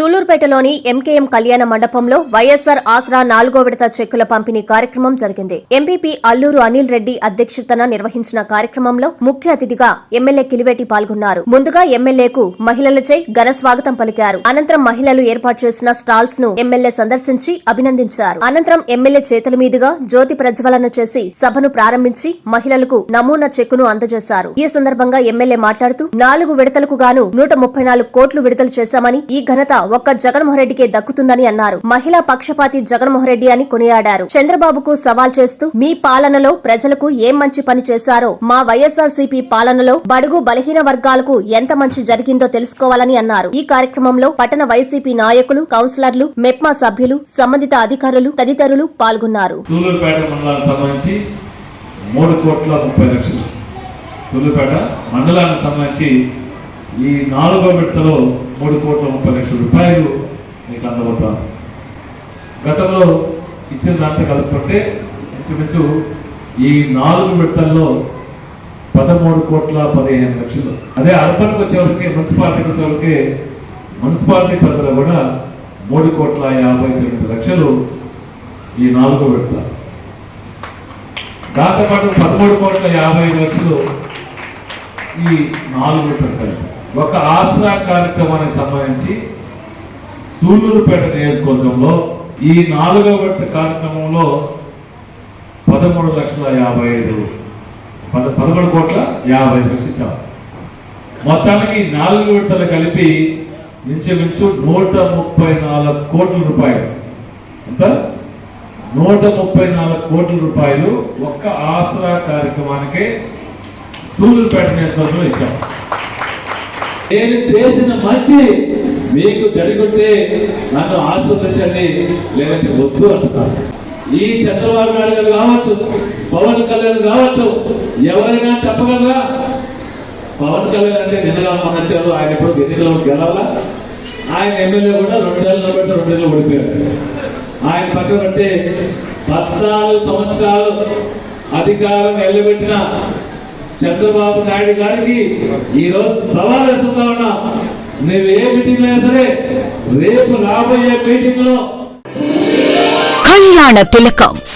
సూలూరుపేటలోని MKM కళ్యాణ మండపంలో వైఎస్సార్ ఆసరా నాలుగో విడత చెక్కుల పంపిణీ కార్యక్రమం జరిగింది. ఎంపీపీ అల్లూరు అనిల్ రెడ్డి అధ్యక్షతన నిర్వహించిన కార్యక్రమంలో ముఖ్య అతిథిగా ఎమ్మెల్యే కిలివేటి పాల్గొన్నారు. ముందుగా ఎమ్మెల్యేకు మహిళలచే ఘన స్వాగతం పలికారు. అనంతరం మహిళలు ఏర్పాటు చేసిన స్టాల్స్ను ఎమ్మెల్యే సందర్శించి అభినందించారు. అనంతరం ఎమ్మెల్యే చేతుల మీదుగా జ్యోతి ప్రజ్వలన చేసి సభను ప్రారంభించి మహిళలకు నమూనా చెక్కును అందజేశారు. ఈ సందర్భంగా ఎమ్మెల్యే మాట్లాడుతూ నాలుగు విడతలకు గాను నూట ముప్పై నాలుగు కోట్లు విడుదల చేశామని ఈ ఘనత ఒక్క జగన్మోహన్ రెడ్డికే దక్కుతుందని అన్నారు. మహిళా పక్షపాతి జగన్మోహన్ రెడ్డి అని కొనియాడారు. చంద్రబాబుకు సవాల్ చేస్తూ మీ పాలనలో ప్రజలకు ఏం మంచి పని చేశారో మా వైఎస్ఆర్ పాలనలో బడుగు బలహీన వర్గాలకు ఎంత మంచి జరిగిందో తెలుసుకోవాలని అన్నారు. ఈ కార్యక్రమంలో పట్టణ వైసీపీ నాయకులు కౌన్సిలర్లు మెప్మా సభ్యులు సంబంధిత అధికారులు తదితరులు పాల్గొన్నారు. మూడు కోట్ల ముప్పై లక్షలు. సూలూరుపేట మండలానికి సంబంధించి ఈ నాలుగో విడతలో మూడు కోట్ల ముప్పై లక్షల రూపాయలు మీకు అందబోతారు గతంలో ఇచ్చిన దాంతో కలుపుకుంటే ఇంచుమించు ఈ నాలుగు విడతల్లో పదమూడు కోట్ల పదిహేను లక్షలు. అదే అర్బన్కి వచ్చేవరకు మున్సిపాలిటీకి వచ్చేవరకు మున్సిపాలిటీ పరిధిలో కూడా మూడు కోట్ల యాభై తొమ్మిది లక్షలు ఈ నాలుగో విడత. దాంతోపాటు పదమూడు కోట్ల యాభై ఐదు లక్షలు ఈ నాలుగు విడతలు కలిపి. ఒక ఆసరా కార్యక్రమానికి సంబంధించి సూళ్ళూరుపేట నియోజకవర్గంలో ఈ నాలుగో విడత కార్యక్రమంలో పదమూడు లక్షల యాభై ఐదు పద పదమూడు కోట్ల యాభై ఐదు లక్షలు ఇచ్చాము మొత్తానికి నాలుగు విడతలు కలిపి ఇంచుమించు నూట ముప్పై నాలుగు కోట్ల రూపాయలు. ఎంత? నూట ముప్పై నాలుగు కోట్ల రూపాయలు ఒక్క ఆసరా కార్యక్రమానికే సూళ్ళూరుపేట నియోజకవర్గంలో ఇచ్చాం. నేను చేసిన మంచి మీకు జరుగుంటే నన్ను ఆస్వాదించండి లేదంటే వద్దు అంటున్నాను. ఈ చంద్రబాబు నాయుడు గారు కావచ్చు పవన్ కళ్యాణ్ కావచ్చు ఎవరైనా చెప్పగలరా? పవన్ కళ్యాణ్ అంటే నిన్నగా వచ్చారు ఆయన ఎప్పుడు ఎన్నికల్లో గెలవాలా? ఆయన ఎమ్మెల్యే కూడా రెండు నెలలు నిలబెట్టి రెండు నెలలు ఓడిపోయాడు ఆయన పక్కన పెట్టి పద్నాలుగు సంవత్సరాలు అధికారం నిలబెట్టిన చంద్రబాబు నాయుడు గారికి ఈరోజు సవాల్ వేస్తున్నా ఉన్నా. మేము ఏ మీటింగ్ అయినా సరే రేపు రాబోయే మీటింగ్లో కళ్యాణ తిలకం.